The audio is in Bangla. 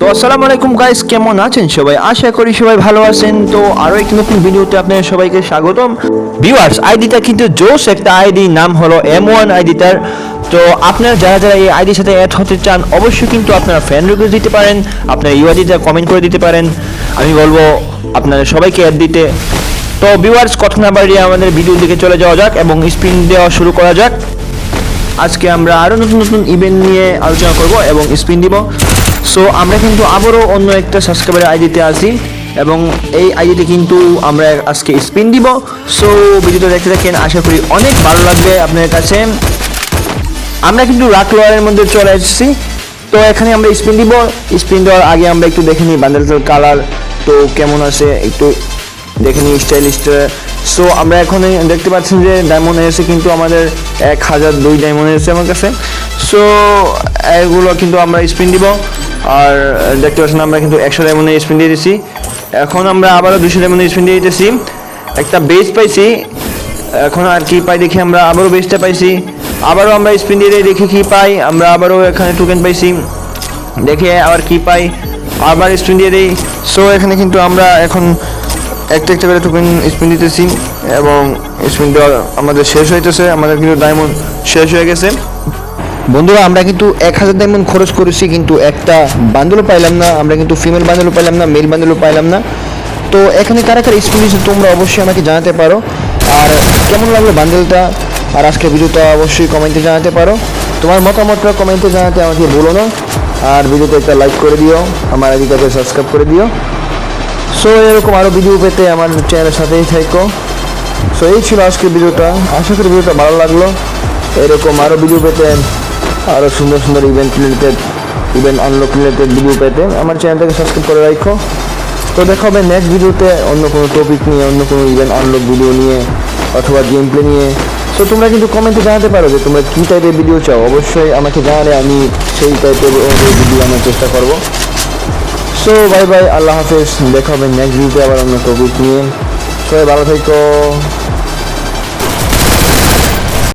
তো আসসালামু আলাইকুম গাইস কেমন আছেন সবাই? আশা করি সবাই ভালো আছেন। তো আরও একটি নতুন ভিডিওতে আপনাদের সবাইকে স্বাগতম। ভিউয়ার্স আইডিটা কিন্তু জোস একটা আইডি নাম হলো এম ওয়ান আইডিটার তো আপনারা যারা যারা এই আইডির সাথে অ্যাড হতে চান, অবশ্যই কিন্তু আপনারা ফ্রেন্ড রিকোয়েস্ট দিতে পারেন। আপনারা ইউআইডিটা কমেন্ট করে দিতে পারেন। আমি বলব আপনারা সবাইকে অ্যাড দিতে। তো ভিউয়ার্স কথা না বাড়িয়ে আমাদের ভিডিও দিকে চলে যাওয়া যাক এবং স্পিন দেওয়া শুরু করা যাক। আজকে আমরা আরও নতুন নতুন ইভেন্ট নিয়ে আলোচনা করব এবং স্পিন দিব। সো আমরা কিন্তু আবারও অন্য একটা সাবস্ক্রাইবার আইডিতে আসি এবং এই আইডিতে কিন্তু আমরা আজকে স্পিন দিব। সো ভিডিওটা দেখতে থাকেন, আশা করি অনেক ভালো লাগবে আপনার কাছে। আমরা কিন্তু রাক লয়ারের মধ্যে চলে এসেছি। তো, এখানে আমরা স্পিন দিব। স্পিন দেওয়ার আগে আমরা একটু দেখে নিই বান্ডেলটার কালার তো, কেমন আছে? একটু দেখে নিই স্টাইলিশটা সো আমরা এখন দেখতে পাচ্ছি যে ডায়মন্ড এসে কিন্তু আমাদের এক হাজার দুই ডায়মন্ড এসেছে আমার কাছে। সো এগুলো কিন্তু আমরা স্পিন দিব। আর, দেখতে পাচ্ছেন আমরা কিন্তু একশো ডায়মন্ডে স্পিন দিয়ে দিচ্ছি এখন আমরা আবারও দুশো ডায়মন্ডে স্পিন দিয়ে দিতেছি। একটা বেস পাইছি। এখন আর কি পাই দেখি আমরা আবারও বেসটা পাইছি। আবারও আমরা স্পিন দিয়ে দেখি কি পাই। আমরা আবারও এখানে টোকেন পাইছি। দেখে আবার কি পাই। আবার স্পিন দিয়ে দিই। সো এখানে কিন্তু আমরা এখন একটা একটা করে টোকেন স্পিন দিতেছি। এবং স্পিন দেওয়া আমাদের শেষ হইতেছে। আমাদের কিন্তু ডায়মন্ড শেষ হয়ে গেছে। বন্ধুরা, আমরা কিন্তু এক হাজার ডায়মন্ড খরচ করেছি, কিন্তু একটা বান্ডেলও পাইলাম না, আমরা কিন্তু ফিমেল বান্ডেলও পাইলাম না মেল বান্ডেলও পাইলাম না। তো এখানে কারা কারা দিয়েছ, তোমরা অবশ্যই আমাকে জানাতে পারো। আর কেমন লাগল বান্ডেলটা আর আজকের ভিডিওটা অবশ্যই কমেন্টে জানাতে পারো। তোমার মতামতটা কমেন্টে জানাতে আমাকে বলো না। আর ভিডিওতে একটা লাইক করে দিও, আমার আইডিটাকে সাবস্ক্রাইব করে দিও। সো এরকম আরও ভিডিও পেতে আমার চ্যানেলের সাথেই থাকো। সো এই ছিল আজকের ভিডিওটা। আশা করি ভিডিওটা ভালো লাগল। এরকম আরও ভিডিও পেতে আরও সুন্দর সুন্দর event related event unlock related video পেতে। আমার চ্যানেলটাকে সাবস্ক্রাইব করে রাখো। তো দেখা হবে নেক্সট ভিডিওতে অন্য কোনো টপিক নিয়ে, অন্য কোনো ইভেন্ট আনলক ভিডিও নিয়ে, অথবা গেম প্লে নিয়ে। তো তোমরা কিন্তু কমেন্টে জানাতে পারো যে তোমরা কী টাইপের ভিডিও চাও। অবশ্যই আমাকে জানালে আমি সেই টাইপের ভিডিও আনার চেষ্টা করব। সো বাই বাই আল্লাহ হাফেজ। দেখা হবে নেক্সট ভিডিওতে আবার অন্য টপিক নিয়ে। সবাই ভালো থেকো।